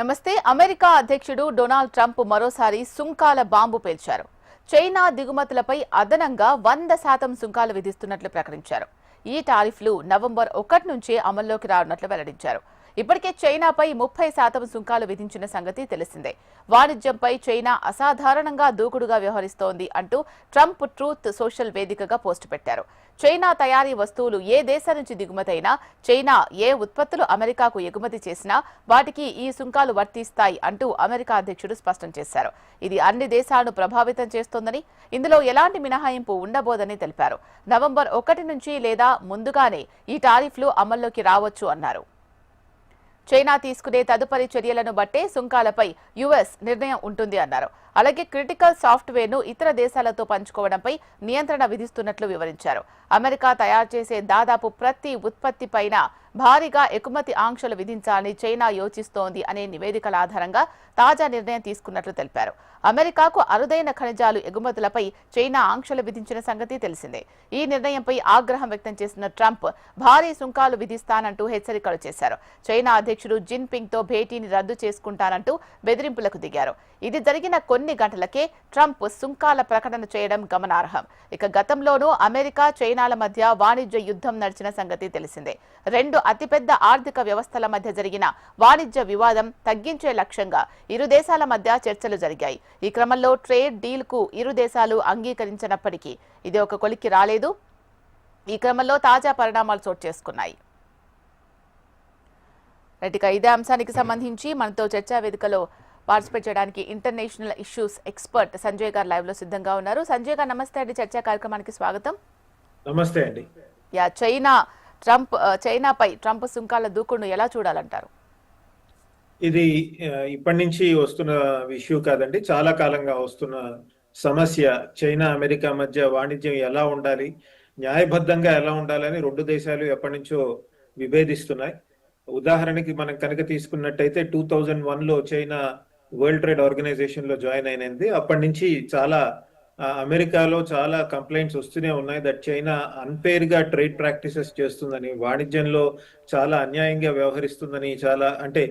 నమస్తే. అమెరికా అధ్యక్షుడు Donald Trump మరోసారి సుంకాల బాంబు పేల్చారు. చైనా దిగుమతులపై అదనంగా వంద శాతం సుంకాలు విధిస్తున్నట్లు ప్రకటించారు. ఈ టారిఫ్లు నవంబర్ ఒకటి నుంచే అమల్లోకి రానున్నట్లు వెల్లడించారు. ఇప్పటికే చైనాపై ముప్పై శాతం సుంకాలు విధించిన సంగతి తెలిసిందే. వాణిజ్యంపై చైనా అసాధారణంగా దూకుడుగా వ్యవహరిస్తోంది అంటూ ట్రంప్ ట్రూత్ సోషల్ వేదికగా పోస్టు పెట్టారు. చైనా తయారీ వస్తువులు ఏ దేశం నుంచి దిగుమతైనా చైనా ఏ ఉత్పత్తులు అమెరికాకు ఎగుమతి చేసినా వాటికి ఈ సుంకాలు వర్తిస్తాయి అంటూ అమెరికా అధ్యక్షుడు స్పష్టం చేశారు. ఇది అన్ని దేశాలను ప్రభావితం చేస్తోందని ఇందులో ఎలాంటి మినహాయింపు ఉండబోదని తెలిపారు. నవంబర్ ఒకటి నుంచి లేదా ముందుగానే ఈ టారిఫ్లు అమల్లోకి రావచ్చు అన్నారు. చైనా తీసుకునే తదుపరి చర్యలను బట్టే సుంకాలపై యుఎస్ నిర్ణయం ఉంటుంది అన్నారు. అలాగే క్రిటికల్ సాఫ్ట్వేర్ను ఇతర దేశాలతో పంచుకోవడంపై నియంత్రణ విధిస్తున్నట్లు వివరించారు. అమెరికా తయారు చేసే దాదాపు ప్రతి ఉత్పత్తి పైన భారీగా ఎగుమతి ఆంక్షలు విధించాలని చైనా యోచిస్తోంది అనే నివేదికల ఆధారంగా తాజా నిర్ణయం తీసుకున్నట్లు తెలిపారు. అమెరికాకు అరుదైన ఖనిజాలు ఎగుమతులపై చైనా ఆంక్షలు విధించిన సంగతి తెలిసిందే. ఈ నిర్ణయంపై ఆగ్రహం వ్యక్తం చేసిన ట్రంప్ భారీ సుంకాలు విధిస్తానంటూ హెచ్చరికలు చేశారు. చైనా అధ్యక్షుడు జిన్ పింగ్తో భేటీని రద్దు చేసుకుంటానంటూ బెదిరింపులకు దిగారు. ఇది జరిగిన కొన్ని గంటలకే ట్రంప్ సుంకాల ప్రకటన చేయడం గమనార్హం. ఇక గతంలోనూ అమెరికా చైనాల మధ్య వాణిజ్య యుద్ధం నడిచిన సంగతి తెలిసిందే. రెండు అతిపెద్ద ఆర్థిక వ్యవస్థల మధ్య జరిగిన వాణిజ్య వివాదం తగ్గించే లక్ష్యంగా ఇరు దేశాల మధ్య చర్చలు జరిగాయి. ఈ క్రమంలో ట్రేడ్ డీల్కు ఇరు దేశాలు అంగీకరించినప్పటికీ ఇది ఒక కొలిక్కి రాలేదు. ఈ క్రమంలో తాజా పరిణామాలు చోటు చేసుకున్నాయి. రైట్ ఇదే అంశానికి సంబంధించి మనతో చర్చా వేదికలో పార్టిసిపేట్ చేయడానికి ఇంటర్నేషనల్ ఇష్యూస్ ఎక్స్పర్ట్ సంజయ్ గారు లైవ్లో సిద్ధంగా ఉన్నారు. సంజయ్ గారు నమస్తే అండి. చర్చా కార్యక్రమానికి స్వాగతం. నమస్తే అండి. యా చైనా ట్రంప్ ఆ, చైనాపై ట్రంప్ సుంకాల దూకుడును ఎలా చూడాలంటారు? ఇది ఇప్పటి నుంచి వస్తున్న ఇష్యూ కాదండి. చాలా కాలంగా వస్తున్న సమస్య చైనా అమెరికా మధ్య వాణిజ్యం ఎలా ఉండాలి న్యాయబద్ధంగా ఎలా ఉండాలని రెండు దేశాలు ఎప్పటి నుంచో విభేదిస్తున్నాయి. ఉదాహరణకి మనం కనుక తీసుకున్నట్టయితే టూ థౌజండ్ వన్లో చైనా వరల్డ్ ట్రేడ్ ఆర్గనైజేషన్లో జాయిన్ అయినది. అప్పటి నుంచి చాలా అమెరికాలో చాలా కంప్లైంట్స్ వస్తూనే ఉన్నాయి దట్ చైనా అన్ఫేర్గా ట్రేడ్ ప్రాక్టీసెస్ చేస్తుందని వాణిజ్యంలో చాలా అన్యాయంగా వ్యవహరిస్తుందని చాలా అంటే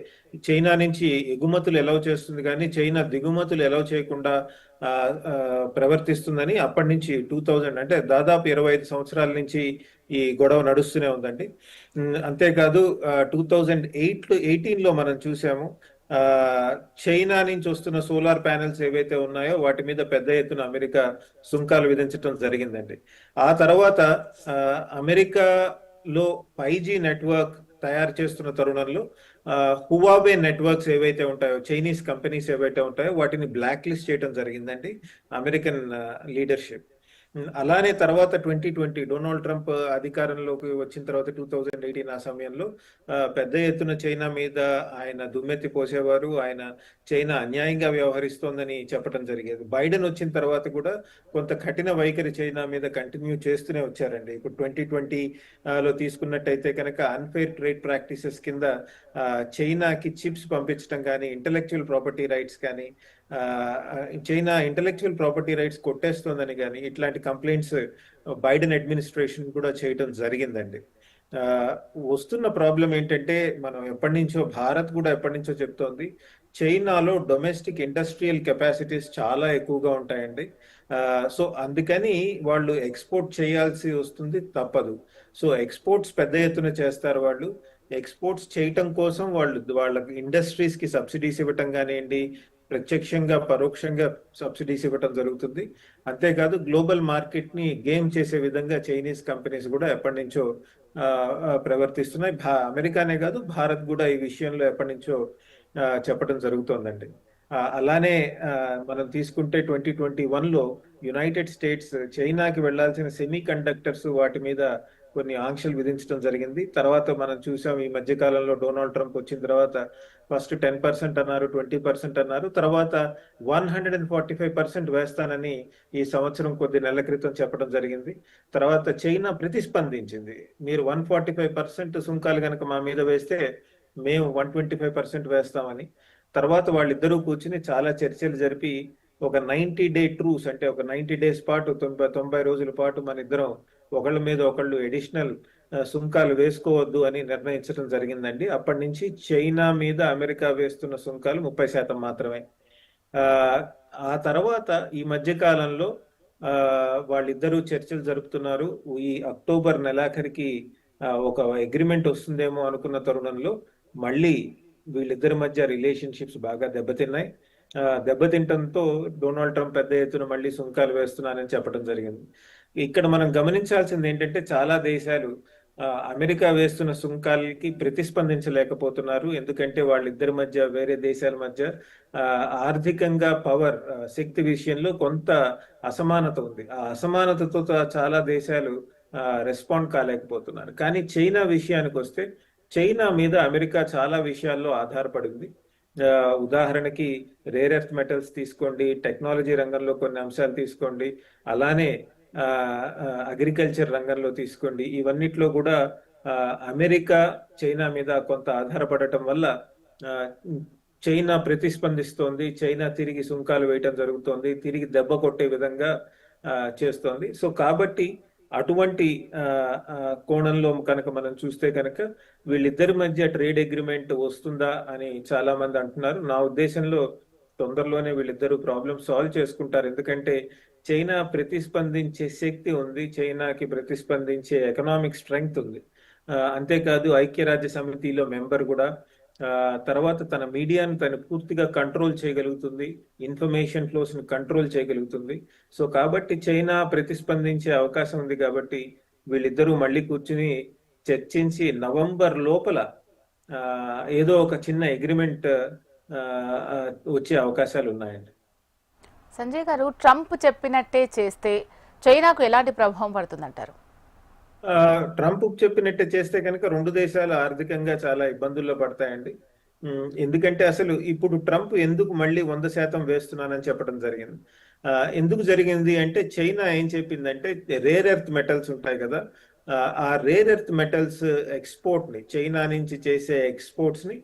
చైనా నుంచి ఎగుమతులు ఎలవ్ చేస్తుంది కానీ చైనా దిగుమతులు ఎలవ్ చేయకుండా ఆ, ప్రవర్తిస్తుందని అప్పటి నుంచి టూ థౌజండ్ అంటే దాదాపు ఇరవై ఐదు సంవత్సరాల నుంచి ఈ గొడవ నడుస్తూనే ఉందండి. అంతేకాదు టూ థౌజండ్ ఎయిట్ ఎయిటీన్లో మనం చూసాము. చైనా నుంచి వస్తున్న సోలార్ ప్యానెల్స్ ఏవైతే ఉన్నాయో వాటి మీద పెద్ద ఎత్తున అమెరికా సుంకాలు విధించడం జరిగిందండి. ఆ తర్వాత అమెరికాలో ఫైవ్ జీ నెట్వర్క్ తయారు చేస్తున్న తరుణంలో హువావే నెట్వర్క్స్ ఏవైతే ఉంటాయో చైనీస్ కంపెనీస్ ఏవైతే ఉంటాయో వాటిని బ్లాక్ లిస్ట్ చేయడం జరిగిందండి అమెరికన్ లీడర్షిప్. అలానే తర్వాత ట్వంటీ ట్వంటీ డొనాల్డ్ ట్రంప్ అధికారంలోకి వచ్చిన తర్వాత టూ థౌజండ్ ఎయిటీన్ ఆ సమయంలో పెద్ద ఎత్తున చైనా మీద ఆయన దుమ్మెత్తి పోసేవారు. ఆయన చైనా అన్యాయంగా వ్యవహరిస్తోందని చెప్పడం జరిగేది. బైడెన్ వచ్చిన తర్వాత కూడా కొంత కఠిన వైఖరి చైనా మీద కంటిన్యూ చేస్తూనే వచ్చారండి. ఇప్పుడు ట్వంటీ ట్వంటీ లో తీసుకున్నట్టయితే కనుక అన్ఫేర్ ట్రేడ్ ప్రాక్టీసెస్ కింద చైనాకి చిప్స్ పంపించడం కానీ ఇంటలెక్చువల్ ప్రాపర్టీ రైట్స్ కానీ చైనా ఇంటలెక్చువల్ ప్రాపర్టీ రైట్స్ కొట్టేస్తోందని కానీ ఇట్లాంటి కంప్లైంట్స్ బైడెన్ అడ్మినిస్ట్రేషన్ కూడా చేయటం జరిగిందండి. వస్తున్న ప్రాబ్లం ఏంటంటే మనం ఎప్పటి నుంచో భారత్ కూడా ఎప్పటి నుంచో చెప్తోంది చైనాలో డొమెస్టిక్ ఇండస్ట్రియల్ కెపాసిటీస్ చాలా ఎక్కువగా ఉంటాయండి. సో అందుకని వాళ్ళు ఎక్స్పోర్ట్ చేయాల్సి వస్తుంది తప్పదు. సో ఎక్స్పోర్ట్స్ పెద్ద ఎత్తున చేస్తారు వాళ్ళు. ఎక్స్పోర్ట్స్ చేయటం కోసం వాళ్ళు వాళ్ళ ఇండస్ట్రీస్కి సబ్సిడీస్ ఇవ్వటం కానివ్వండి ప్రత్యక్షంగా పరోక్షంగా సబ్సిడీస్ ఇవ్వటం జరుగుతుంది. అంతేకాదు గ్లోబల్ మార్కెట్ని గేమ్ చేసే విధంగా చైనీస్ కంపెనీస్ కూడా ఎప్పటి నుంచో ప్రవర్తిస్తున్నాయి. భా అమెరికానే కాదు భారత్ కూడా ఈ విషయంలో ఎప్పటి నుంచో చెప్పడం జరుగుతోందండి. అలానే మనం తీసుకుంటే ట్వంటీ ట్వంటీ వన్లో యునైటెడ్ స్టేట్స్ చైనాకి వెళ్ళాల్సిన సెమీ కండక్టర్స్ వాటి మీద కొన్ని ఆంక్షలు విధించడం జరిగింది. తర్వాత మనం చూసాం ఈ మధ్య కాలంలో డొనాల్డ్ ట్రంప్ వచ్చిన తర్వాత ఫస్ట్ టెన్ పర్సెంట్ అన్నారు ట్వంటీ పర్సెంట్ అన్నారు. తర్వాత one hundred and forty five percent వేస్తానని ఈ సంవత్సరం కొద్ది నెలల క్రితం చెప్పడం జరిగింది. తర్వాత చైనా ప్రతిస్పందించింది. మీరు వన్ ఫార్టీ ఫైవ్ పర్సెంట్ సుంకాలు కనుక మా మీద వేస్తే మేము వన్ ట్వంటీ ఫైవ్ పర్సెంట్ వేస్తామని. తర్వాత వాళ్ళిద్దరూ కూర్చుని చాలా చర్చలు జరిపి ఒక నైన్టీ డే ట్రూస్ అంటే ఒక నైన్టీ డేస్ పాటు తొంభై తొంభై రోజుల పాటు మన ఇద్దరం ఒకళ్ళ మీద ఒకళ్ళు ఎడిషనల్ సుంకాలు వేసుకోవద్దు అని నిర్ణయించడం జరిగిందండి. అప్పటి నుంచి చైనా మీద అమెరికా వేస్తున్న సుంకాలు ముప్పై శాతం మాత్రమే. ఆ, తర్వాత ఈ మధ్య కాలంలో వాళ్ళిద్దరూ చర్చలు జరుపుతున్నారు. ఈ అక్టోబర్ నెలాఖరికి ఒక అగ్రిమెంట్ వస్తుందేమో అనుకున్న తరుణంలో మళ్ళీ వీళ్ళిద్దరి మధ్య రిలేషన్షిప్స్ బాగా దెబ్బతిన్నాయి. దెబ్బతింటంతో డొనాల్డ్ ట్రంప్ పెద్ద ఎత్తున మళ్ళీ సుంకాలు వేస్తున్నానని చెప్పడం జరిగింది. ఇక్కడ మనం గమనించాల్సింది ఏంటంటే చాలా దేశాలు అమెరికా వేస్తున్న సుంకాలకి ప్రతిస్పందించలేకపోతున్నారు. ఎందుకంటే వాళ్ళిద్దరి మధ్య వేరే దేశాల మధ్య ఆ, ఆర్థికంగా పవర్ శక్తి విషయంలో కొంత అసమానత ఉంది. ఆ అసమానతతో చాలా దేశాలు రెస్పాండ్ కాలేకపోతున్నారు. కానీ చైనా విషయానికి వస్తే చైనా మీద అమెరికా చాలా విషయాల్లో ఆధారపడింది ఆ, ఉదాహరణకి రేర్ ఎర్త్ మెటల్స్ తీసుకోండి టెక్నాలజీ రంగంలో కొన్ని అంశాలు తీసుకోండి. అలానే అగ్రికల్చర్ రంగంలో తీసుకోండి. ఇవన్నిట్లో కూడా అమెరికా చైనా మీద కొంత ఆధారపడటం వల్ల చైనా ప్రతిస్పందిస్తోంది. చైనా తిరిగి సుంకాలు వేయటం జరుగుతోంది. తిరిగి దెబ్బ కొట్టే విధంగా చేస్తోంది. సో కాబట్టి అటువంటి కోణంలో కనుక మనం చూస్తే కనుక వీళ్ళిద్దరి మధ్య ట్రేడ్ అగ్రిమెంట్ వస్తుందా అని చాలా మంది అంటున్నారు. నా ఉద్దేశంలో తొందరలోనే వీళ్ళిద్దరూ ప్రాబ్లమ్ సాల్వ్ చేసుకుంటారు. ఎందుకంటే చైనా ప్రతిస్పందించే శక్తి ఉంది చైనాకి ప్రతిస్పందించే ఎకనామిక్ స్ట్రెంగ్త్ ఉంది. అంతేకాదు ఐక్యరాజ్య సమితిలో మెంబర్ కూడా తర్వాత తన మీడియాను తను పూర్తిగా కంట్రోల్ చేయగలుగుతుంది ఇన్ఫర్మేషన్ ఫ్లోస్ని కంట్రోల్ చేయగలుగుతుంది. సో కాబట్టి చైనా ప్రతిస్పందించే అవకాశం ఉంది కాబట్టి వీళ్ళిద్దరూ మళ్ళీ కూర్చుని చర్చించి నవంబర్ లోపల ఏదో ఒక చిన్న అగ్రిమెంట్ వచ్చే అవకాశాలు ఉన్నాయండి. సంజయ్ గారు ట్రంప్ చెప్పినట్టే చేస్తే చైనాకు ఎలాంటి ప్రభావం పడుతుందంటారు? ట్రంప్ చెప్పినట్టే చేస్తే కనుక రెండు దేశాలు ఆర్థికంగా చాలా ఇబ్బందుల్లో పడతాయండి. ఎందుకంటే అసలు ఇప్పుడు ట్రంప్ ఎందుకు మళ్ళీ వంద శాతం వేస్తున్నానని చెప్పడం జరిగింది. ఎందుకు జరిగింది అంటే చైనా ఏం చెప్పిందంటే రేర్ ఎర్త్ మెటల్స్ ఉంటాయి కదా ఆ, రేర్ ఎర్త్ మెటల్స్ ఎక్స్పోర్ట్ని చైనా నుంచి చేసే ఎక్స్పోర్ట్స్ని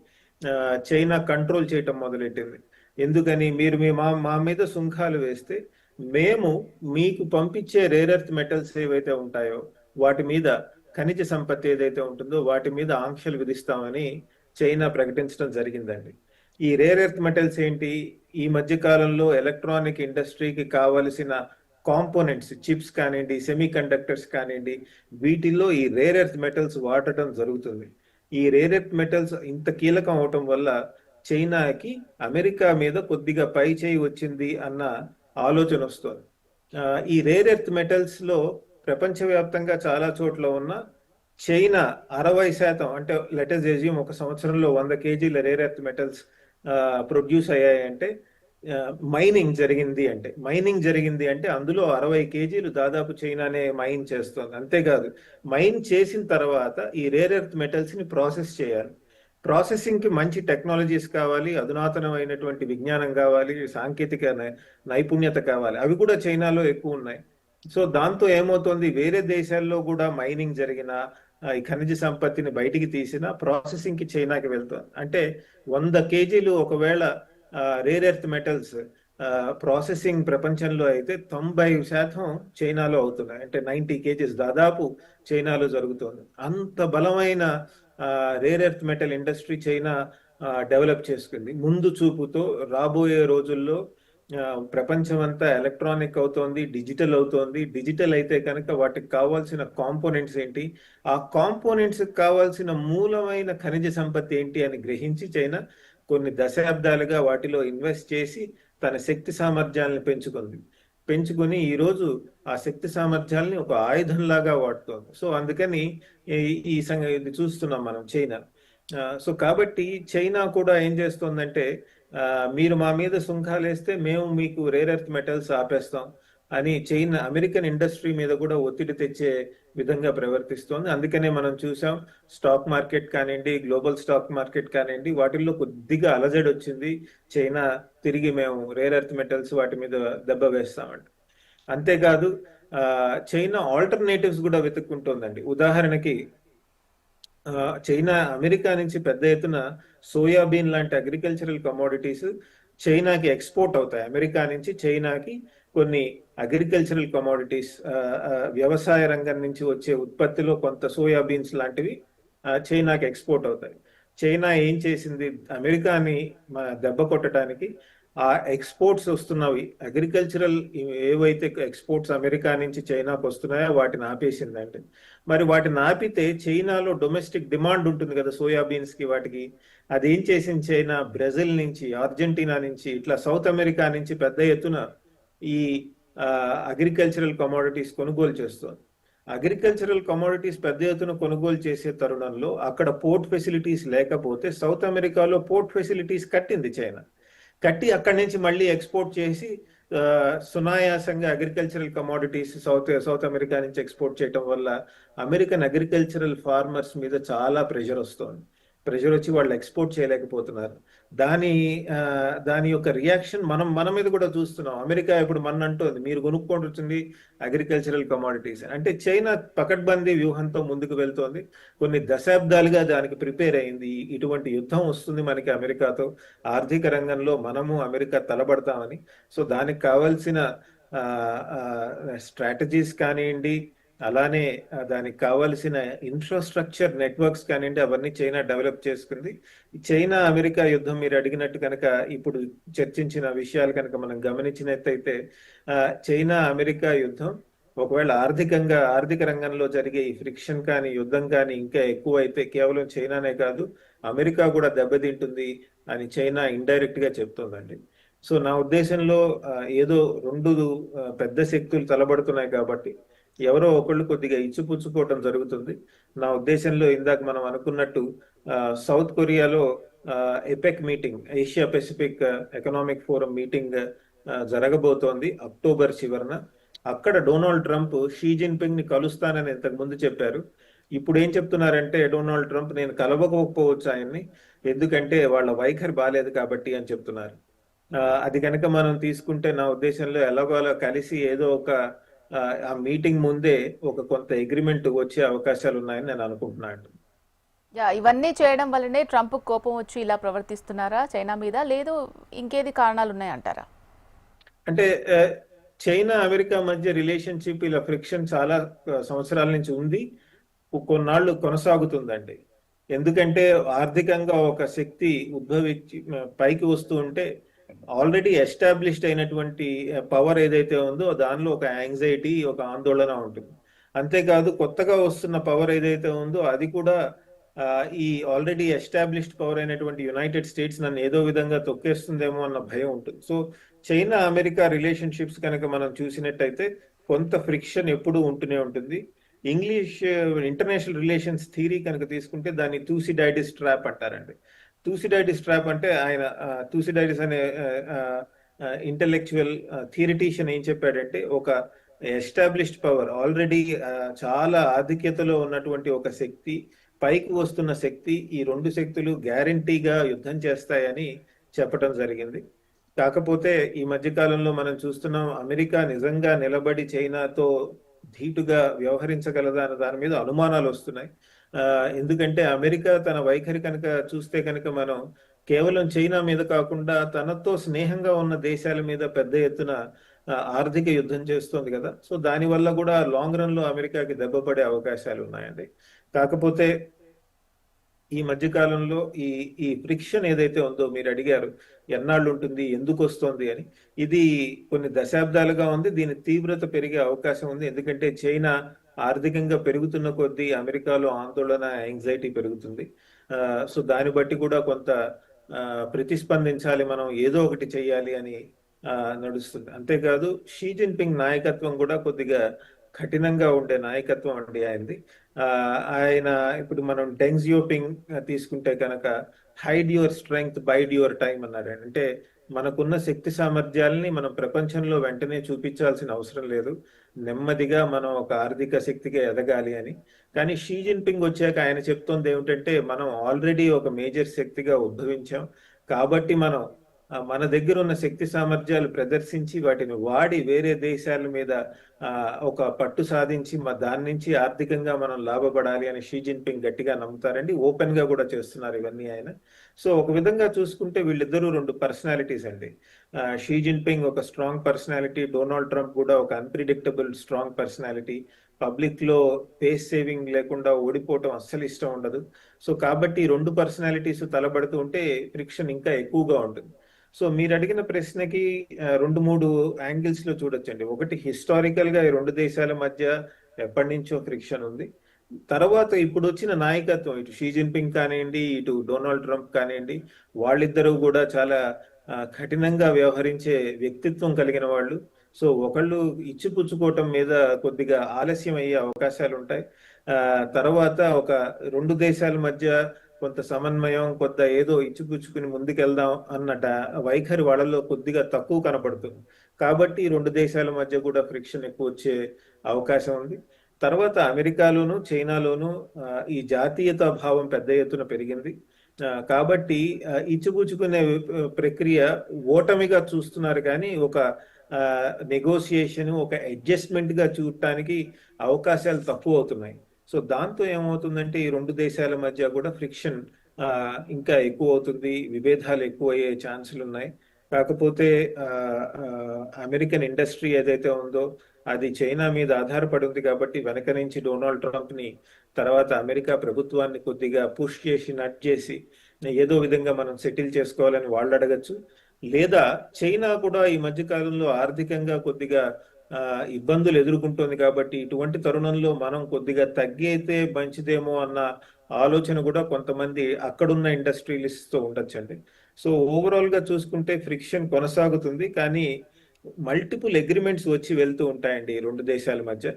చైనా కంట్రోల్ చేయటం మొదలెట్టింది. ఎందుకని మీరు మీ మా మా మీద సుంకాలు వేస్తే మేము మీకు పంపించే రేర్ ఎర్త్ మెటల్స్ ఏవైతే ఉంటాయో వాటి మీద ఖనిజ సంపత్తి ఏదైతే ఉంటుందో వాటి మీద ఆంక్షలు విధిస్తామని చైనా ప్రకటించడం జరిగిందండి. ఈ రేర్ ఎర్త్ మెటల్స్ ఏంటి? ఈ మధ్య కాలంలో ఎలక్ట్రానిక్ ఇండస్ట్రీకి కావలసిన కాంపోనెంట్స్ చిప్స్ కానివ్వండి సెమీ కండక్టర్స్ కానివ్వండి వీటిల్లో ఈ రేర్ ఎర్త్ మెటల్స్ వాడటం జరుగుతుంది. ఈ రేర్ ఎర్త్ మెటల్స్ ఇంత కీలకం అవటం వల్ల చైనాకి అమెరికా మీద కొద్దిగా పై చేయి వచ్చింది అన్న ఆలోచన వస్తుంది. ఈ రేర్ ఎర్త్ మెటల్స్లో ప్రపంచవ్యాప్తంగా చాలా చోట్ల ఉన్న చైనా అరవై శాతం అంటే లెటెస్ ఎజ్యూమ్ ఒక సంవత్సరంలో వంద కేజీల రేర్ ఎర్త్ మెటల్స్ ప్రొడ్యూస్ అయ్యాయంటే మైనింగ్ జరిగింది అంటే మైనింగ్ జరిగింది అంటే అందులో అరవై కేజీలు దాదాపు చైనానే మైన్ చేస్తుంది. అంతేకాదు మైన్ చేసిన తర్వాత ఈ రేర్ ఎర్త్ మెటల్స్ని ప్రాసెస్ చేయాలి. ప్రాసెసింగ్కి మంచి టెక్నాలజీస్ కావాలి అధునాతనమైనటువంటి విజ్ఞానం కావాలి సాంకేతిక నైపుణ్యత కావాలి. అవి కూడా చైనాలో ఎక్కువ ఉన్నాయి. సో దాంతో ఏమవుతోంది? వేరే దేశాల్లో కూడా మైనింగ్ జరిగిన ఈ ఖనిజ సంపత్తిని బయటికి తీసిన ప్రాసెసింగ్కి చైనాకి వెళ్తుంది. అంటే వంద కేజీలు ఒకవేళ రేర్ ఎర్త్ మెటల్స్ ప్రాసెసింగ్ ప్రపంచంలో అయితే తొంభై శాతం చైనాలో అవుతున్నాయి. అంటే నైంటీ కేజీస్ దాదాపు చైనాలో జరుగుతుంది. అంత బలమైన rare earth metal industry China develop చేసుకుంది. ముందు చూపుతో రాబోయే రోజుల్లో ప్రపంచం అంతా ఎలక్ట్రానిక్ అవుతోంది డిజిటల్ అవుతోంది. డిజిటల్ అయితే కనుక వాటికి కావాల్సిన కాంపోనెంట్స్ ఏంటి? ఆ కాంపోనెంట్స్ కావాల్సిన మూలమైన ఖనిజ సంపత్తి ఏంటి అని గ్రహించి చైనా కొన్ని దశాబ్దాలుగా వాటిలో ఇన్వెస్ట్ చేసి తన శక్తి సామర్థ్యాలను పెంచుకుంది. పెంచుకొని ఈరోజు ఆ శక్తి సామర్థ్యాలని ఒక ఆయుధంలాగా వాడుతోంది. సో అందుకని ఈ- ఈ ఇది చూస్తున్నాం మనం చైనా. సో కాబట్టి చైనా కూడా ఏం చేస్తోందంటే మీరు మా మీద సుంకాలు వేస్తే మేము మీకు రేర్ ఎర్త్ మెటల్స్ ఆపేస్తాం అని చైనా అమెరికన్ ఇండస్ట్రీ మీద కూడా ఒత్తిడి తెచ్చే విధంగా ప్రవర్తిస్తోంది. అందుకనే మనం చూసాం స్టాక్ మార్కెట్ కానివ్వండి గ్లోబల్ స్టాక్ మార్కెట్ కానివ్వండి వాటిల్లో కొద్దిగా అలజడి వచ్చింది చైనా తిరిగి మేము రేర్ ఎర్త్ మెటల్స్ వాటి మీద దెబ్బ వేస్తామంట. అంతేకాదు చైనా ఆల్టర్నేటివ్స్ కూడా వెతుక్కుంటోందండి. ఉదాహరణకి చైనా అమెరికా నుంచి పెద్ద ఎత్తున సోయాబీన్ లాంటి అగ్రికల్చరల్ కమోడిటీస్ చైనాకి ఎక్స్పోర్ట్ అవుతాయి. అమెరికా నుంచి చైనాకి కొన్ని అగ్రికల్చరల్ కమోడిటీస్ వ్యవసాయ రంగం నుంచి వచ్చే ఉత్పత్తిలో కొంత సోయాబీన్స్ లాంటివి చైనాకి ఎక్స్పోర్ట్ అవుతాయి. చైనా ఏం చేసింది? అమెరికాని దెబ్బ కొట్టడానికి ఆ ఎక్స్పోర్ట్స్ వస్తున్నవి అగ్రికల్చరల్ ఏవైతే ఎక్స్పోర్ట్స్ అమెరికా నుంచి చైనాకు వస్తున్నాయో వాటిని ఆపేసిందంటే మరి వాటిని ఆపితే చైనాలో డొమెస్టిక్ డిమాండ్ ఉంటుంది కదా సోయాబీన్స్కి వాటికి. అది ఏం చేసింది చైనా? బ్రెజిల్ నుంచి అర్జెంటీనా నుంచి ఇట్లా సౌత్ అమెరికా నుంచి పెద్ద ఎత్తున ఈ అగ్రికల్చరల్ కమోడిటీస్ కొనుగోలు చేస్తుంది. అగ్రికల్చరల్ కమోడిటీస్ పెద్ద ఎత్తున కొనుగోలు చేసే తరుణంలో అక్కడ పోర్ట్ ఫెసిలిటీస్ లేకపోతే సౌత్ అమెరికాలో పోర్ట్ ఫెసిలిటీస్ కట్టింది చైనా. కట్టి అక్కడి నుంచి మళ్ళీ ఎక్స్పోర్ట్ చేసి ఆ, సునాయాసంగా agricultural commodities south south America నుంచి ఎక్స్పోర్ట్ చేయటం వల్ల అమెరికన్ అగ్రికల్చరల్ ఫార్మర్స్ మీద చాలా ప్రెషర్ వస్తుంది. ప్రెషర్ వచ్చి వాళ్ళు ఎక్స్పోర్ట్ చేయలేకపోతున్నారు. దాని దాని యొక్క రియాక్షన్ మనం మన మీద కూడా చూస్తున్నాం. అమెరికా ఇప్పుడు మన అంటుంది మీరు కొనుక్కుంటుంది అగ్రికల్చరల్ కమాడిటీస్ అంటే చైనా పకడ్బందీ వ్యూహంతో ముందుకు వెళ్తోంది. కొన్ని దశాబ్దాలుగా దానికి ప్రిపేర్ అయింది. ఇటువంటి యుద్ధం వస్తుంది మనకి అమెరికాతో. ఆర్థిక రంగంలో మనము అమెరికా తలబడతామని. సో దానికి కావాల్సిన స్ట్రాటజీస్ కానివ్వండి అలానే దానికి కావాల్సిన ఇన్ఫ్రాస్ట్రక్చర్ నెట్వర్క్స్ కానివ్వండి అవన్నీ చైనా డెవలప్ చేసుకుంది. చైనా అమెరికా యుద్ధం మీరు అడిగినట్టు కనుక ఇప్పుడు చర్చించిన విషయాలు కనుక మనం గమనించినట్టయితే చైనా అమెరికా యుద్ధం ఒకవేళ ఆర్థికంగా ఆర్థిక రంగంలో జరిగే ఈ ఫ్రిక్షన్ కానీ యుద్ధం కానీ ఇంకా ఎక్కువ అయితే కేవలం చైనానే కాదు అమెరికా కూడా దెబ్బతింటుంది అని చైనా ఇండైరెక్ట్గా చెప్తోందండి. సో నా ఉద్దేశంలో ఏదో రెండు పెద్ద శక్తులు తలబడుతున్నాయి కాబట్టి ఎవరో ఒకళ్ళు కొద్దిగా ఇచ్చిపుచ్చుకోవటం జరుగుతుంది. నా ఉద్దేశంలో ఇందాక మనం అనుకున్నట్టు సౌత్ కొరియాలో APEC meeting Asia Pacific Economic Forum meeting జరగబోతోంది అక్టోబర్ చివరన. అక్కడ డొనాల్డ్ ట్రంప్ షీ జిన్పింగ్ని కలుస్తానని ఇంతకు ముందు చెప్పారు. ఇప్పుడు ఏం చెప్తున్నారంటే డొనాల్డ్ ట్రంప్ నేను కలవకపోవచ్చు ఆయన్ని ఎందుకంటే వాళ్ళ వైఖరి బాగాలేదు కాబట్టి అని చెప్తున్నారు. అది కనుక మనం తీసుకుంటే నా ఉద్దేశంలో ఎలాగోలా కలిసి ఏదో ఒక ఆ, మీటింగ్ ముందే ఒక కొంత అగ్రిమెంట్ వచ్చే అవకాశాలు ఉన్నాయని నేను అనుకుంటున్నాను యా ఇవన్నీ చేయడం వల్లనే ట్రంప్ కోపం వచ్చి ఇలా ప్రవర్తిస్తున్నారా చైనా మీద? లేదు ఇంకేది కారణాలు ఉన్నాయంటారా? అంటే చైనా అమెరికా మధ్య రిలేషన్షిప్ ఇలా ఫ్రిక్షన్ చాలా సంవత్సరాల నుంచి ఉంది. కొన్నాళ్ళు కొనసాగుతుందండి. ఎందుకంటే ఆర్థికంగా ఒక శక్తి ఉద్భవించి పైకి వస్తూ ఉంటే ఆల్రెడీ ఎస్టాబ్లిష్డ్ అయినటువంటి పవర్ ఏదైతే ఉందో దానిలో ఒక యాంగ్జైటీ ఒక ఆందోళన ఉంటుంది. అంతేకాదు కొత్తగా వస్తున్న పవర్ ఏదైతే ఉందో అది కూడా ఈ ఆల్రెడీ ఎస్టాబ్లిష్డ్ పవర్ అయినటువంటి యునైటెడ్ స్టేట్స్ నన్ను ఏదో విధంగా తొక్కేస్తుందేమో అన్న భయం ఉంటుంది. సో చైనా అమెరికా రిలేషన్షిప్స్ కనుక మనం చూసినట్టయితే కొంత ఫ్రిక్షన్ ఎప్పుడూ ఉంటూనే ఉంటుంది. ఇంగ్లీష్ ఇంటర్నేషనల్ రిలేషన్స్ థీరీ కనుక తీసుకుంటే దాన్ని తూసి డైటిస్ ట్రాప్ అంటారండి. తూసిడైటిస్ ట్రాప్ అంటే ఆయన తూసిడైటిస్ అనే ఇంటలెక్చువల్ థియరిటీషియన్ ఏం చెప్పాడంటే ఒక ఎస్టాబ్లిష్డ్ పవర్ ఆల్రెడీ చాలా ఆధిక్యతలో ఉన్నటువంటి ఒక శక్తి పైకి వస్తున్న శక్తి ఈ రెండు శక్తులు గ్యారంటీగా యుద్ధం చేస్తాయని చెప్పడం జరిగింది. కాకపోతే ఈ మధ్య కాలంలో మనం చూస్తున్నాం అమెరికా నిజంగా నిలబడి చైనాతో ధీటుగా వ్యవహరించగలదా అన్న దాని మీద అనుమానాలు వస్తున్నాయి. ఎందుకంటే అమెరికా తన వైఖరి కనుక చూస్తే కనుక మనం కేవలం చైనా మీద కాకుండా తనతో స్నేహంగా ఉన్న దేశాల మీద పెద్ద ఎత్తున ఆర్థిక యుద్ధం చేస్తోంది కదా. సో దాని వల్ల కూడా లాంగ్ రన్లో అమెరికాకి దెబ్బపడే అవకాశాలు ఉన్నాయండి. కాకపోతే ఈ మధ్య కాలంలో ఈ ఈ ఫ్రిక్షన్ ఏదైతే ఉందో మీరు అడిగారు ఎన్నాళ్ళు ఉంటుంది ఎందుకు వస్తుంది అని. ఇది కొన్ని దశాబ్దాలుగా ఉంది దీని తీవ్రత పెరిగే అవకాశం ఉంది. ఎందుకంటే చైనా ఆర్థికంగా పెరుగుతున్న కొద్దీ అమెరికాలో ఆందోళన యాంగ్జైటీ పెరుగుతుంది. సో దాన్ని బట్టి కూడా కొంత ప్రతిస్పందించాలి మనం ఏదో ఒకటి చేయాలి అని నడుస్తుంది. అంతేకాదు షీ జిన్పింగ్ నాయకత్వం కూడా కొద్దిగా కఠినంగా ఉండే నాయకత్వం అండి ఆయనది. ఆయన ఇప్పుడు మనం డెంగ్జియోపింగ్ తీసుకుంటే కనుక hide your strength bide your time అన్నారు అంటే మనకున్న శక్తి సామర్థ్యాలని మనం ప్రపంచంలో వెంటనే చూపించాల్సిన అవసరం లేదు. నెమ్మదిగా మనం ఒక ఆర్థిక శక్తిగా ఎదగాలి అని. కానీ షీ జిన్పింగ్ వచ్చాక ఆయన చెప్తోంది ఏమిటంటే మనం ఆల్రెడీ ఒక మేజర్ శక్తిగా ఉద్భవించాం. కాబట్టి మనం మన దగ్గర ఉన్న శక్తి సామర్థ్యాలు ప్రదర్శించి వాటిని వాడి వేరే దేశాల మీద ఒక పట్టు సాధించి మా దాని నుంచి ఆర్థికంగా మనం లాభపడాలి అని షీ జిన్పింగ్ గట్టిగా నమ్ముతారండి. ఓపెన్గా కూడా చేస్తున్నారు ఇవన్నీ ఆయన. సో ఒక విధంగా చూసుకుంటే వీళ్ళిద్దరూ రెండు పర్సనాలిటీస్ అండి. షీ జిన్పింగ్ ఒక స్ట్రాంగ్ పర్సనాలిటీ డొనాల్డ్ ట్రంప్ కూడా ఒక అన్ప్రిడిక్టబుల్ స్ట్రాంగ్ పర్సనాలిటీ పబ్లిక్లో పేస్ సేవింగ్ లేకుండా ఓడిపోవటం అస్సలు ఇష్టం ఉండదు. సో కాబట్టి రెండు పర్సనాలిటీస్ తలబడుతూ ఉంటే ఫ్రిక్షన్ ఇంకా ఎక్కువగా ఉంటుంది. సో మీరు అడిగిన ప్రశ్నకి రెండు మూడు యాంగిల్స్లో చూడొచ్చండి. ఒకటి హిస్టారికల్గా ఈ రెండు దేశాల మధ్య ఎప్పటి నుంచో ఫ్రిక్షన్ ఉంది. తర్వాత ఇప్పుడు వచ్చిన నాయకత్వం ఇటు షీ జిన్పింగ్ కానివ్వండి ఇటు డొనాల్డ్ ట్రంప్ కానివ్వండి వాళ్ళిద్దరూ కూడా చాలా కఠినంగా వ్యవహరించే వ్యక్తిత్వం కలిగిన వాళ్ళు. సో ఒకళ్ళు ఇచ్చిపుచ్చుకోవటం మీద కొద్దిగా ఆలస్యం అయ్యే అవకాశాలు ఉంటాయి ఆ తర్వాత ఒక రెండు దేశాల మధ్య కొంత సమన్వయం కొంత ఏదో ఇచ్చిపుచ్చుకుని ముందుకెళ్దాం అన్నట వైఖరి వాళ్ళలో కొద్దిగా తక్కువ కనపడుతుంది. కాబట్టి ఈ రెండు దేశాల మధ్య కూడా ఫ్రిక్షన్ ఎక్కువ వచ్చే అవకాశం ఉంది. తర్వాత అమెరికాలోను చైనాలోను ఈ జాతీయత భావం పెద్ద ఎత్తున పెరిగింది. కాబట్టి ఇచ్చిపుచ్చుకునే ప్రక్రియ ఓటమిగా చూస్తున్నారు కానీ ఒక నెగోసియేషన్ ఒక అడ్జస్ట్మెంట్గా చూడటానికి అవకాశాలు తక్కువ అవుతున్నాయి. సో దాంతో ఏమవుతుందంటే ఈ రెండు దేశాల మధ్య కూడా ఫ్రిక్షన్ ఇంకా ఎక్కువ అవుతుంది విభేదాలు ఎక్కువ అయ్యే ఛాన్సులు ఉన్నాయి. కాకపోతే ఆ, అమెరికన్ ఇండస్ట్రీ ఏదైతే ఉందో అది చైనా మీద ఆధారపడి ఉంది కాబట్టి వెనక నుంచి డొనాల్డ్ ట్రంప్ని తర్వాత అమెరికా ప్రభుత్వాన్ని కొద్దిగా పుష్ చేసి నట్ చేసి ఏదో విధంగా మనం సెటిల్ చేసుకోవాలని వాళ్ళు అడగచ్చు. లేదా చైనా కూడా ఈ మధ్య కాలంలో ఆర్థికంగా కొద్దిగా ఇబ్బందులు ఎదుర్కొంటోంది కాబట్టి ఇటువంటి తరుణంలో మనం కొద్దిగా తగ్గితే మంచిదేమో అన్న ఆలోచన కూడా కొంతమంది అక్కడున్న ఇండస్ట్రియలిస్ట్తో ఉండొచ్చండి. సో ఓవరాల్గా చూసుకుంటే ఫ్రిక్షన్ కొనసాగుతుంది కానీ మల్టిపుల్ అగ్రిమెంట్స్ వచ్చి వెళ్తూ ఉంటాయండి రెండు దేశాల మధ్య.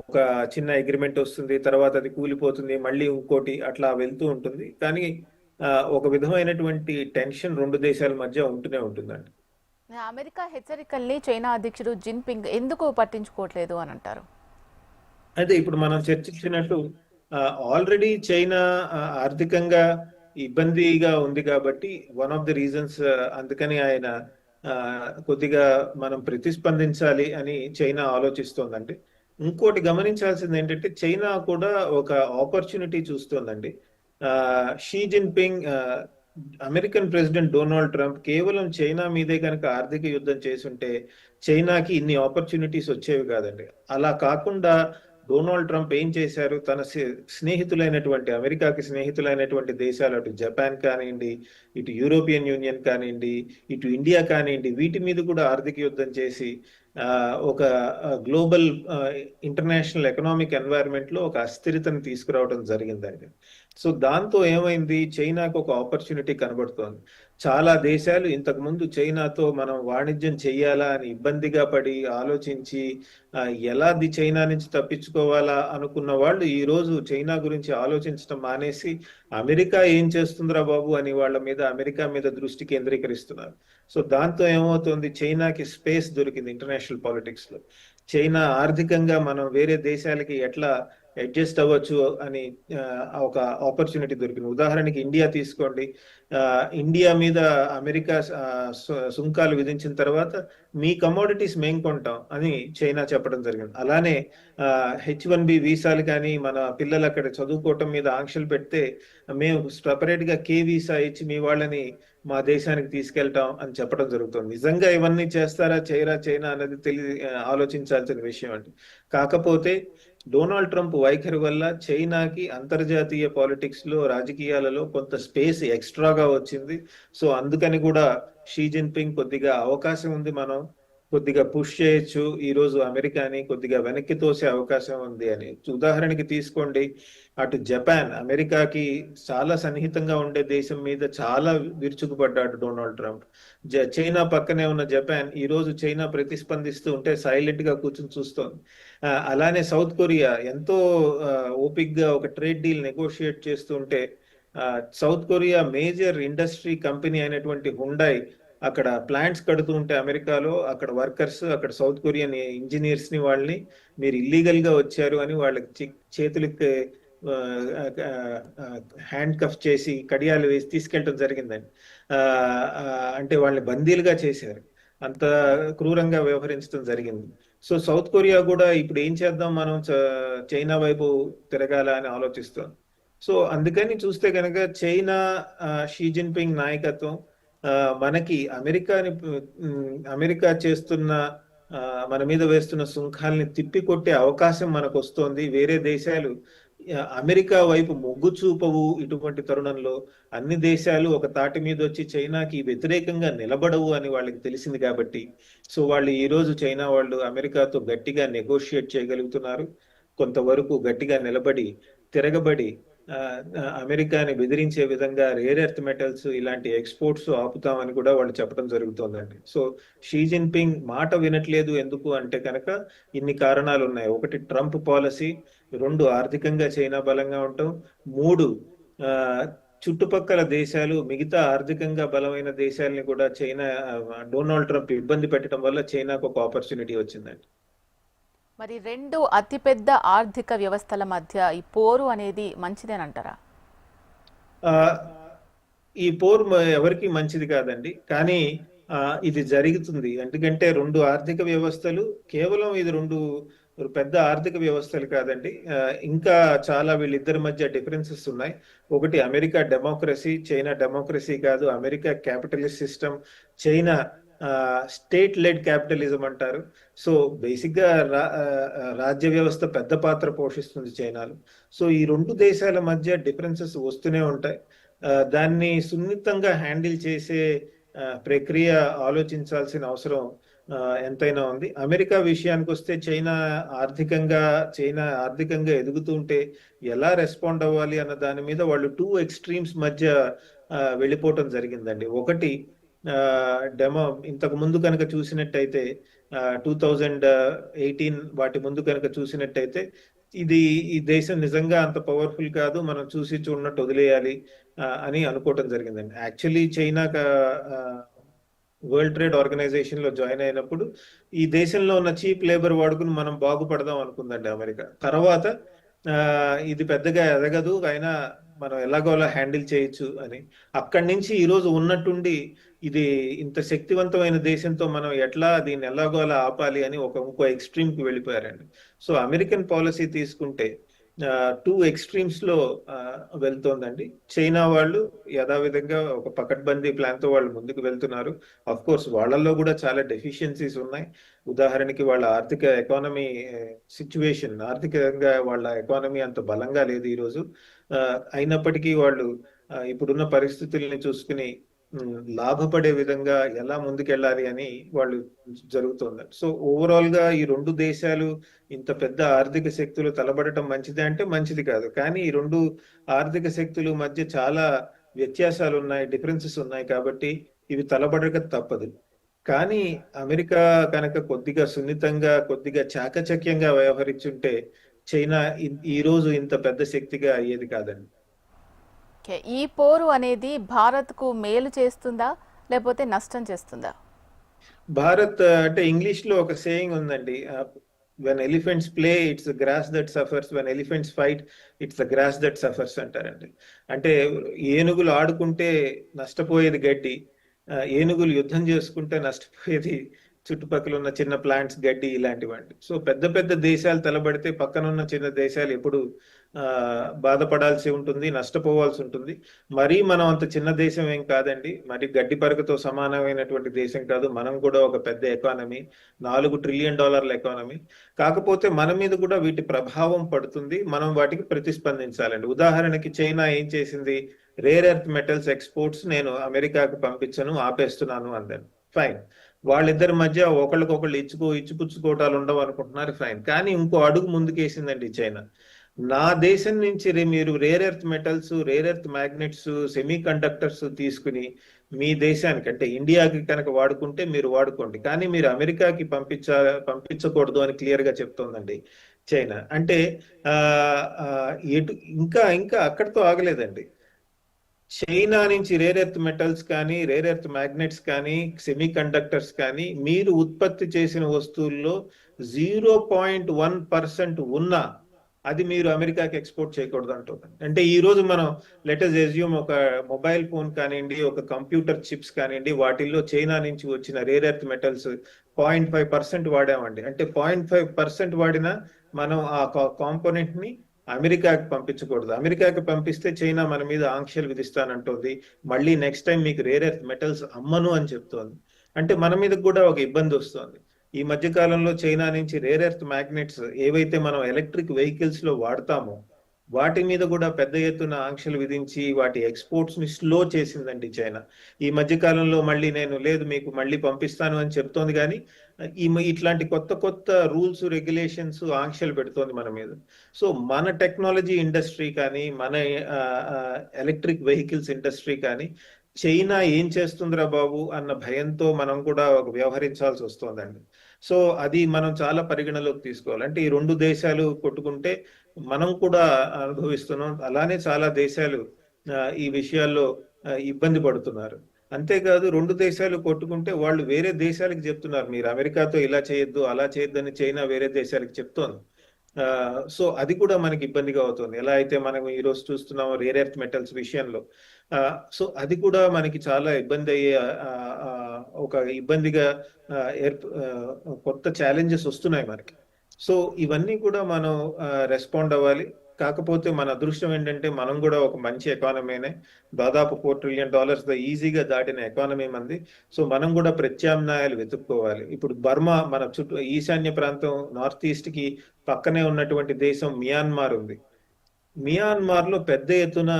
ఒక చిన్న అగ్రిమెంట్ వస్తుంది తర్వాత అది కూలిపోతుంది మళ్ళీ ఇంకోటి అట్లా వెళ్తూ ఉంటుంది. కానీ ఒక విధమైనటువంటి టెన్షన్ రెండు దేశాల మధ్య ఉంటూనే ఉంటుందండి. అమెరికా హెచ్చరికల్ని చైనా అధ్యక్షుడు జిన్పింగ్ ఎందుకు పట్టించుకోవట్లేదు అని అంటారు? అయితే ఇప్పుడు మనం చర్చించినట్టు ఆల్రెడీ చైనా ఆర్థికంగా ఇబ్బందిగా ఉంది కాబట్టి వన్ ఆఫ్ ది రీజన్స్ అందుకని ఆయన కొద్దిగా మనం ప్రతిస్పందించాలి అని చైనా ఆలోచిస్తోందండి. ఇంకోటి గమనించాల్సింది ఏంటంటే చైనా కూడా ఒక opportunity చూస్తోందండి. Xi Jinping American president Donald Trump కేవలం చైనా మీదే కనుక ఆర్థిక యుద్ధం చేసుంటే చైనాకి ఇన్ని ఆపర్చునిటీస్ వచ్చేవి కాదండి. అలా కాకుండా డొనాల్డ్ ట్రంప్ ఏం చేశారు? తన స్నే- స్నేహితులైనటువంటి అమెరికాకి స్నేహితులైనటువంటి దేశాలు అటు జపాన్ కానివ్వండి ఇటు యూరోపియన్ యూనియన్ కానివ్వండి ఇటు ఇండియా కానివ్వండి వీటి మీద కూడా ఆర్థిక యుద్ధం చేసి ఒక గ్లోబల్ ఇంటర్నేషనల్ ఎకనామిక్ ఎన్వైరన్మెంట్లో ఒక అస్థిరతను తీసుకురావడం జరిగిందండి. సో దాంతో ఏమైంది? చైనాకు ఒక ఆపర్చునిటీ కనబడుతోంది. చాలా దేశాలు ఇంతకు ముందు చైనాతో మనం వాణిజ్యం చెయ్యాలా అని ఇబ్బందిగా పడి ఆలోచించి ఎలా ది చైనా నుంచి తప్పించుకోవాలా అనుకున్న వాళ్ళు ఈ రోజు చైనా గురించి ఆలోచించడం మానేసి అమెరికా ఏం చేస్తుందిరా బాబు అని వాళ్ళ మీద అమెరికా మీద దృష్టి కేంద్రీకరిస్తున్నారు. సో దాంతో ఏమవుతుంది? చైనాకి స్పేస్ దొరికింది ఇంటర్నేషనల్ పాలిటిక్స్లో చైనా ఆర్థికంగా మనం వేరే దేశాలకి ఎట్లా అడ్జస్ట్ అవ్వచ్చు అని ఒక ఆపర్చునిటీ దొరికింది. ఉదాహరణకి ఇండియా తీసుకోండి. ఇండియా మీద అమెరికా సు- సుంకాలు విధించిన తర్వాత మీ కమోడిటీస్ మేం కొంటాం అని చైనా చెప్పడం జరిగింది. అలానే హెచ్ వన్ బి వీసాలు కానీ మన పిల్లలు అక్కడ చదువుకోవటం మీద ఆంక్షలు పెడితే మేము సపరేట్గా కే వీసా ఇచ్చి మీ వాళ్ళని మా దేశానికి తీసుకెళ్తాం అని చెప్పడం జరుగుతుంది. నిజంగా ఇవన్నీ చేస్తారా చేయరా చైనా అనేది తెలి ఆలోచించాల్సిన విషయం అండి. కాకపోతే డొనాల్డ్ ట్రంప్ వైఖరి వల్ల చైనాకి అంతర్జాతీయ పాలిటిక్స్లో రాజకీయాలలో కొంత స్పేస్ ఎక్స్ట్రాగా వచ్చింది. సో అందుకని కూడా షీ జిన్పింగ్ కొద్దిగా అవకాశం ఉంది మనం. కొద్దిగా పుష్ చేయొచ్చు. ఈ రోజు అమెరికాని కొద్దిగా వెనక్కి తోసే అవకాశం ఉంది అని. ఉదాహరణకి తీసుకోండి. అటు జపాన్ అమెరికాకి చాలా సన్నిహితంగా ఉండే దేశం మీద చాలా విరుచుకుపడ్డాడు డొనాల్డ్ ట్రంప్. జ- చైనా పక్కనే ఉన్న జపాన్ ఈ రోజు చైనా ప్రతిస్పందిస్తూ ఉంటే సైలెంట్గా కూర్చుని చూస్తోంది. అలానే సౌత్ కొరియా ఎంతో ఓపిక్గా ఒక ట్రేడ్ డీల్ నెగోషియేట్ చేస్తూ ఉంటే South Korea major industry company అయినటువంటి హుండై అక్కడ ప్లాంట్స్ కడుతూ ఉంటే అమెరికాలో అక్కడ వర్కర్స్ అక్కడ సౌత్ కొరియన్ ఇంజనీర్స్ని వాళ్ళని మీరు ఇల్లీగల్గా వచ్చారు అని వాళ్ళకి చి- చేతులకి హ్యాండ్ కఫ్ చేసి కడియాలు వేసి తీసుకెళ్ళటం జరిగిందండి. అంటే వాళ్ళని బందీలుగా చేశారు. అంత క్రూరంగా వ్యవహరించడం జరిగింది. సో సౌత్ కొరియా కూడా ఇప్పుడు ఏం చేద్దాం మనం చ- చైనా వైపు తిరగాల అని ఆలోచిస్తుంది. సో అందుకని చూస్తే కనుక చైనా షీ జిన్పింగ్ నాయకత్వం మనకి అమెరికాని అమెరికా చేస్తున్న ఆ, మన మీద వేస్తున్న సుంకాల్ని తిప్పికొట్టే అవకాశం మనకు వస్తోంది వేరే దేశాలు అమెరికా వైపు మొగ్గు చూపవు ఇటువంటి తరుణంలో అన్ని దేశాలు ఒక తాటి మీద వచ్చి చైనాకి వ్యతిరేకంగా నిలబడవు అని వాళ్ళకి తెలిసింది కాబట్టి. సో వాళ్ళు ఈ రోజు చైనా వాళ్ళు అమెరికాతో గట్టిగా నెగోషియేట్ చేయగలుగుతున్నారు. కొంతవరకు గట్టిగా నిలబడి తిరగబడి అమెరికాని బెదిరించే విధంగా రేర్ ఎర్త్ మెటల్స్ ఇలాంటి ఎక్స్పోర్ట్స్ ఆపుతామని కూడా వాళ్ళు చెప్పడం జరుగుతోందండి. సో షీ జిన్పింగ్ మాట వినట్లేదు ఎందుకు అంటే కనుక ఇన్ని కారణాలు ఉన్నాయి. ఒకటి ట్రంప్ పాలసీ రెండు ఆర్థికంగా చైనా బలంగా ఉండటం మూడు చుట్టుపక్కల దేశాలు మిగతా ఆర్థికంగా బలమైన దేశాలని కూడా చైనా డొనాల్డ్ ట్రంప్ ఇబ్బంది పెట్టడం వల్ల చైనాకు ఒక ఆపర్చునిటీ వచ్చిందండి. మరి రెండు అతిపెద్ద ఆర్థిక వ్యవస్థల మధ్య ఈ పోరు అనేది మంచిదేనంటారా? ఈ పోరు ఎవరికి మంచిది కాదండి. కానీ ఇది జరుగుతుంది. ఎందుకంటే రెండు ఆర్థిక వ్యవస్థలు కేవలం ఇది రెండు పెద్ద ఆర్థిక వ్యవస్థలు కాదండి. ఇంకా చాలా వీళ్ళిద్దరి మధ్య డిఫరెన్సెస్ ఉన్నాయి. ఒకటి అమెరికా డెమోక్రసీ చైనా డెమోక్రసీ కాదు. America capitalist system China state led capitalism అంటారు. సో బేసిక్గా రా- రాజ్య వ్యవస్థ పెద్ద పాత్ర పోషిస్తుంది చైనాలో. సో ఈ రెండు దేశాల మధ్య డిఫరెన్సెస్ వస్తూనే ఉంటాయి. దాన్ని సున్నితంగా హ్యాండిల్ చేసే ప్రక్రియ ఆలోచించాల్సిన అవసరం ఎంతైనా ఉంది. అమెరికా విషయానికి వస్తే చైనా ఆర్థికంగా చైనా ఆర్థికంగా ఎదుగుతుంటే ఎలా రెస్పాండ్ అవ్వాలి అన్న దాని మీద వాళ్ళు టూ ఎక్స్ట్రీమ్స్ మధ్య వెళ్ళిపోవటం జరిగిందండి. ఒకటి డెమో ఇంతకు ముందు కనుక చూసినట్టయితే టూ థౌజండ్ ఎయిటీన్ వాటి ముందు కనుక చూసినట్టయితే ఇది ఈ దేశం నిజంగా అంత పవర్ఫుల్ కాదు మనం చూసి చూడనట్టు వదిలేయాలి అని అనుకోవటం జరిగిందండి. యాక్చువల్లీ చైనా వరల్డ్ ట్రేడ్ ఆర్గనైజేషన్లో జాయిన్ అయినప్పుడు ఈ దేశంలో ఉన్న చీప్ లేబర్ వాడుకుని మనం బాగుపడదాం అనుకుందండి అమెరికా. తర్వాత ఇది పెద్దగా ఎదగదు అయినా మనం ఎలాగోలా హ్యాండిల్ చేయొచ్చు అని. అక్కడి నుంచి ఈరోజు ఉన్నట్టుండి ఇది ఇంత శక్తివంతమైన దేశంతో మనం ఎట్లా దీన్ని ఎలాగోలా ఆపాలి అని ఒక ఇంకో ఎక్స్ట్రీమ్కి వెళ్ళిపోయారండి. సో అమెరికన్ పాలసీ తీసుకుంటే టూ ఎక్స్ట్రీమ్స్లో వెళ్తోందండి. చైనా వాళ్ళు యథావిధంగా ఒక పకడ్బందీ ప్లాన్తో వాళ్ళు ముందుకు వెళ్తున్నారు. అఫ్ కోర్స్ వాళ్ళల్లో కూడా చాలా డెఫిషియన్సీస్ ఉన్నాయి. ఉదాహరణకి వాళ్ళ ఆర్థిక ఎకానమీ సిచ్యువేషన్ ఆర్థికంగా వాళ్ళ ఎకానమీ అంత బలంగా లేదు ఈరోజు అయినప్పటికీ వాళ్ళు ఇప్పుడున్న పరిస్థితుల్ని చూసుకుని లాభపడే విధంగా ఎలా ముందుకెళ్ళాలి అని వాళ్ళు జరుగుతుంది. సో ఓవరాల్గా ఈ రెండు దేశాలు ఇంత పెద్ద ఆర్థిక శక్తులు తలబడటం మంచిదే అంటే మంచిది కాదు. కానీ ఈ రెండు ఆర్థిక శక్తులు మధ్య చాలా వ్యత్యాసాలు ఉన్నాయి డిఫరెన్సెస్ ఉన్నాయి కాబట్టి ఇవి తలబడక తప్పదు. కానీ అమెరికా కనుక కొద్దిగా సున్నితంగా కొద్దిగా చాకచక్యంగా వ్యవహరించుంటే చైనా ఈ రోజు ఇంత పెద్ద శక్తిగా అయ్యేది కాదండి. ఈ పోరు అనేది భారత్కు మేలు చేస్తుందా లేకపోతే నష్టం చేస్తుందా? భారత్ అంటే ఇంగ్లీష్లో ఒక సేయింగ్ ఉందండి when elephants play it's grass that suffers when elephants fight it's the grass that suffers అంటారండి. అంటే ఏనుగులు ఆడుకుంటే నష్టపోయేది గడ్డి ఏనుగులు యుద్ధం చేసుకుంటే నష్టపోయేది చుట్టుపక్కల ఉన్న చిన్న ప్లాంట్స్ గడ్డి ఇలాంటివంటి. సో పెద్ద పెద్ద దేశాలు తలబడితే పక్కన ఉన్న చిన్న దేశాలు ఎప్పుడు ఆ, బాధపడాల్సి ఉంటుంది నష్టపోవాల్సి ఉంటుంది. మరీ మనం అంత చిన్న దేశం ఏం కాదండి. మరి గడ్డి పరకతో సమానమైనటువంటి దేశం కాదు. మనం కూడా ఒక పెద్ద ఎకానమీ నాలుగు ట్రిలియన్ డాలర్ల ఎకానమీ. కాకపోతే మన మీద కూడా వీటి ప్రభావం పడుతుంది. మనం వాటికి ప్రతిస్పందించాలండి. ఉదాహరణకి చైనా ఏం చేసింది? రేర్ ఎర్త్ మెటల్స్ ఎక్స్పోర్ట్స్ నేను అమెరికాకు పంపించను ఆపేస్తున్నాను అందాను. ఫైన్. వాళ్ళిద్దరి మధ్య ఒకళ్ళకొకళ్ళు ఇచ్చుకో ఇచ్చిపుచ్చుకోవటాలు ఉండవు అనుకుంటున్నారు ఫైన్ కానీ ఇంకో అడుగు ముందుకేసిందండి చైనా. నా దేశం నుంచి రే- మీరు rare earth metals rare earth magnets semiconductors తీసుకుని మీ దేశానికి అంటే ఇండియాకి కనుక వాడుకుంటే మీరు వాడుకోండి. కానీ మీరు అమెరికాకి పంపించ పంపించకూడదు అని క్లియర్గా చెప్తోందండి చైనా. అంటే ఆ, ఎటు ఇంకా ఇంకా అక్కడితో ఆగలేదండి. చైనా నుంచి రేర్ ఎర్త్ మెటల్స్ కానీ రేర్ ఎర్త్ మ్యాగ్నెట్స్ కానీ సెమీ కండక్టర్స్ కానీ మీరు ఉత్పత్తి చేసిన వస్తువుల్లో జీరో పాయింట్ వన్ పర్సెంట్ ఉన్న అది మీరు అమెరికాకి ఎక్స్పోర్ట్ చేయకూడదు అంటుంది అంటే ఈ రోజు మనం లెటర్స్ ఎజ్యూమ్ ఒక మొబైల్ ఫోన్ కానివ్వండి ఒక కంప్యూటర్ చిప్స్ కానివ్వండి వాటిల్లో చైనా నుంచి వచ్చిన rare earth metals point five percent వాడామండి. అంటే పాయింట్ ఫైవ్ పర్సెంట్ వాడినా మనం ఆ కాంపోనెంట్ని అమెరికాకి పంపించకూడదు. అమెరికాకి పంపిస్తే చైనా మన మీద ఆంక్షలు విధిస్తానంటోంది. మళ్ళీ నెక్స్ట్ టైం మీకు రేర్ ఎర్త్ మెటల్స్ అమ్మను అని చెప్తోంది. అంటే మన మీద కూడా ఒక ఇబ్బంది వస్తుంది. ఈ మధ్య కాలంలో చైనా నుంచి రేర్ ఎర్త్ మ్యాగ్నెట్స్ ఏవైతే మనం ఎలక్ట్రిక్ వెహికల్స్లో వాడతామో వాటి మీద కూడా పెద్ద ఎత్తున ఆంక్షలు విధించి వాటి ఎక్స్పోర్ట్స్ని స్లో చేసిందండి చైనా. ఈ మధ్య కాలంలో మళ్ళీ నేను లేదు మీకు మళ్ళీ పంపిస్తాను అని చెప్తోంది కానీ ఈ ఇట్లాంటి కొత్త కొత్త రూల్స్ రెగ్యులేషన్స్ ఆంక్షలు పెడుతోంది మన మీద. సో మన టెక్నాలజీ ఇండస్ట్రీ కానీ మన ఎలక్ట్రిక్ వెహికల్స్ ఇండస్ట్రీ కానీ చైనా ఏం చేస్తుందిరా బాబు అన్న భయంతో మనం కూడా ఒక వ్యవహరించాల్సి వస్తుందండి. సో అది మనం చాలా పరిగణలోకి తీసుకోవాలి. అంటే ఈ రెండు దేశాలు కొట్టుకుంటే మనం కూడా అనుభవిస్తున్నాం. అలానే చాలా దేశాలు ఈ విషయాల్లో ఇబ్బంది పడుతున్నారు. అంతేకాదు రెండు దేశాలు కొట్టుకుంటే వాళ్ళు వేరే దేశాలకు చెప్తున్నారు. మీరు అమెరికాతో ఇలా చేయొద్దు అలా చేయొద్దు అని చైనా వేరే దేశాలకు చెప్తోంది. సో అది కూడా మనకి ఇబ్బందిగా అవుతుంది. ఎలా అయితే మనం ఈరోజు చూస్తున్నాము రేర్ ఎర్త్ మెటల్స్ విషయంలో. సో అది కూడా మనకి చాలా ఇబ్బంది అయ్యే ఒక ఇబ్బందిగా ఏర్ప కొత్త ఛాలెంజెస్ వస్తున్నాయి మనకి. సో ఇవన్నీ కూడా మనం రెస్పాండ్ అవ్వాలి. కాకపోతే మన అదృష్టం ఏంటంటే మనం కూడా ఒక మంచి ఎకానమీనే దాదాపు ఫోర్ ట్రిలియన్ డాలర్స్ ఈజీగా దాటిన ఎకానమీ మంది. సో మనం కూడా ప్రత్యామ్నాయాలు వెతుక్కోవాలి. ఇప్పుడు బర్మా మన చుట్టూ ఈశాన్య ప్రాంతం నార్త్ ఈస్ట్కి పక్కనే ఉన్నటువంటి దేశం మియాన్మార్ ఉంది. మియాన్మార్లో పెద్ద ఎత్తున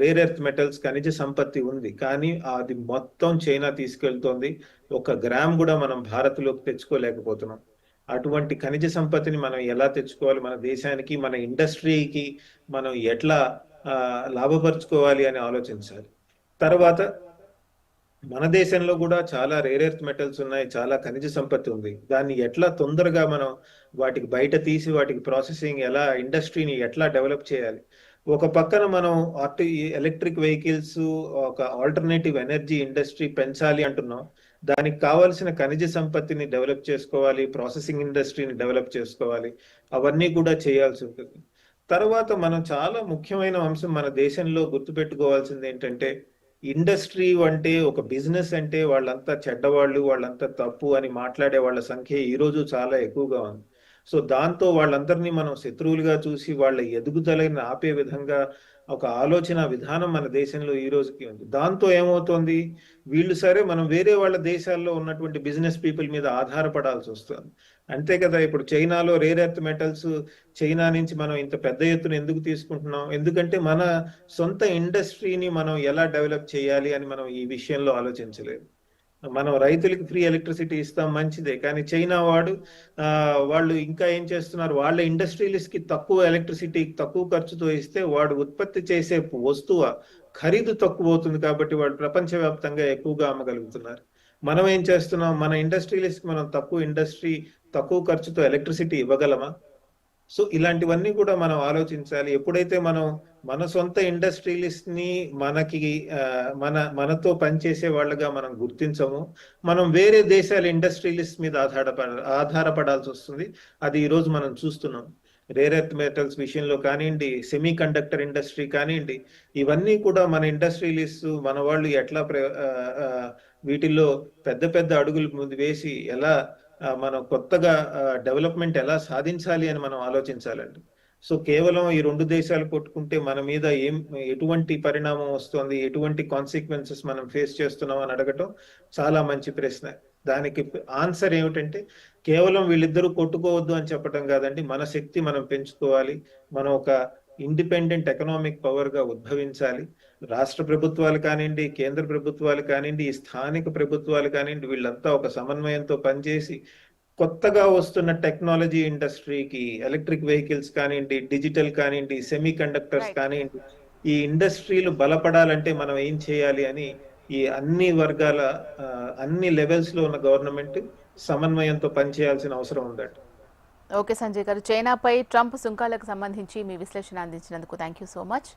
రేర్ ఎర్త్ మెటల్స్ ఖనిజ సంపత్తి ఉంది. కానీ అది మొత్తం చైనా తీసుకెళ్తోంది. ఒక గ్రామ్ కూడా మనం భారత్లోకి తెచ్చుకోలేకపోతున్నాం. అటువంటి ఖనిజ సంపత్తిని మనం ఎలా తెచ్చుకోవాలి? మన దేశానికి మన ఇండస్ట్రీకి మనం ఎట్లా లాభపరుచుకోవాలి అని ఆలోచించాలి. తర్వాత మన దేశంలో కూడా చాలా రేర్ ఎర్త్ మెటల్స్ ఉన్నాయి చాలా ఖనిజ సంపత్తి ఉంది. దాన్ని ఎట్లా తొందరగా మనం వాటికి బయట తీసి వాటికి ప్రాసెసింగ్ ఎలా ఇండస్ట్రీని ఎట్లా డెవలప్ చేయాలి? ఒక పక్కన మనం ఆర్టి ఎలక్ట్రిక్ వెహికల్స్ ఒక ఆల్టర్నేటివ్ ఎనర్జీ ఇండస్ట్రీ పెంచాలి అంటున్నాం. దానికి కావాల్సిన ఖనిజ సంపత్తిని డెవలప్ చేసుకోవాలి ప్రాసెసింగ్ ఇండస్ట్రీని డెవలప్ చేసుకోవాలి అవన్నీ కూడా చేయాల్సి ఉంటుంది. తర్వాత మనం చాలా ముఖ్యమైన అంశం మన దేశంలో గుర్తుపెట్టుకోవాల్సింది ఏంటంటే ఇండస్ట్రీ అంటే ఒక బిజినెస్ అంటే వాళ్ళంతా చెడ్డవాళ్ళు వాళ్ళంతా తప్పు అని మాట్లాడే వాళ్ళ సంఖ్య ఈ రోజు చాలా ఎక్కువగా ఉంది. సో దాంతో వాళ్ళందరినీ మనం శత్రువులుగా చూసి వాళ్ళ ఎదుగుదలని ఆపే విధంగా ఒక ఆలోచన విధానం మన దేశంలో ఈ రోజుకి ఉంది. దాంతో ఏమవుతోంది? వీళ్ళు సరే మనం వేరే వాళ్ళ దేశాల్లో ఉన్నటువంటి బిజినెస్ పీపుల్ మీద ఆధారపడాల్సి వస్తుంది. అంతే కదా ఇప్పుడు చైనాలో రేర్ ఎర్త్ మెటల్స్ చైనా నుంచి మనం ఇంత పెద్ద ఎత్తున ఎందుకు తీసుకుంటున్నాం? ఎందుకంటే మన సొంత ఇండస్ట్రీని మనం ఎలా డెవలప్ చేయాలి అని మనం ఈ విషయంలో ఆలోచించలేదు. మనం రైతులకి ఫ్రీ ఎలక్ట్రిసిటీ ఇస్తాం మంచిదే. కానీ చైనా వాడు వాళ్ళు ఇంకా ఏం చేస్తున్నారు? వాళ్ళ ఇండస్ట్రియలిస్ట్కి తక్కువ ఎలక్ట్రిసిటీ తక్కువ ఖర్చుతో ఇస్తే వాడు ఉత్పత్తి చేసే వస్తువు ఖరీదు తక్కువ అవుతుంది కాబట్టి వాడు ప్రపంచవ్యాప్తంగా ఎక్కువగా అమ్మగలుగుతున్నారు. మనం ఏం చేస్తున్నాం? మన ఇండస్ట్రియలిస్ట్ మనం తక్కువ ఇండస్ట్రీ తక్కువ ఖర్చుతో ఎలక్ట్రిసిటీ ఇవ్వగలమా? సో ఇలాంటివన్నీ కూడా మనం ఆలోచించాలి. ఎప్పుడైతే మనం మన సొంత ఇండస్ట్రియలిస్ట్ని మనకి మన మనతో పనిచేసే వాళ్ళగా మనం గుర్తించము. మనం వేరే దేశాల ఇండస్ట్రియలిస్ట్ మీద ఆధారపడ ఆధారపడాల్సి వస్తుంది. అది ఈ రోజు మనం చూస్తున్నాం. రేర్ ఎర్త్ మెటల్స్ విషయంలో కానివ్వండి సెమీ కండక్టర్ ఇండస్ట్రీ కానివ్వండి ఇవన్నీ కూడా మన ఇండస్ట్రియలిస్ట్ మన వాళ్ళు ఎట్లా ప్ర- వీటిల్లో పెద్ద పెద్ద అడుగులు ముందు వేసి ఎలా మనం కొత్తగా డెవలప్మెంట్ ఎలా సాధించాలి అని మనం ఆలోచించాలండి. సో కేవలం ఈ రెండు దేశాలు కొట్టుకుంటే మన మీద ఏం ఎటువంటి పరిణామం వస్తుంది ఎటువంటి కాన్సిక్వెన్సెస్ మనం ఫేస్ చేస్తున్నాం అని అడగటం చాలా మంచి ప్రశ్న. దానికి ఆన్సర్ ఏమిటంటే కేవలం వీళ్ళిద్దరూ కొట్టుకోవద్దు అని చెప్పడం కాదండి. మన శక్తి మనం పెంచుకోవాలి. మనం ఒక ఇండిపెండెంట్ ఎకనామిక్ పవర్గా ఉద్భవించాలి. రాష్ట్ర ప్రభుత్వాలు కానివ్వండి కేంద్ర ప్రభుత్వాలు కానివ్వండి ఈ స్థానిక ప్రభుత్వాలు కానివ్వండి వీళ్ళంతా ఒక సమన్వయంతో పనిచేసి కొత్తగా వస్తున్న టెక్నాలజీ ఇండస్ట్రీకి ఎలక్ట్రిక్ వెహికల్స్ కానివ్వండి డిజిటల్ కానివ్వండి సెమీ కండక్టర్స్. కానివ్వండి ఈ ఇండస్ట్రీలు బలపడాలంటే మనం ఏం చేయాలి అని ఈ అన్ని వర్గాల అన్ని లెవెల్స్లో ఉన్న గవర్నమెంట్ సమన్వయంతో పనిచేయాల్సిన అవసరం ఉందండి ఓకే సంజయ్ గారు. చైనాపై ట్రంప్ సుంకాలకు సంబంధించి మీ విశ్లేషణ అందించినందుకు థ్యాంక్ యూ సో మచ్.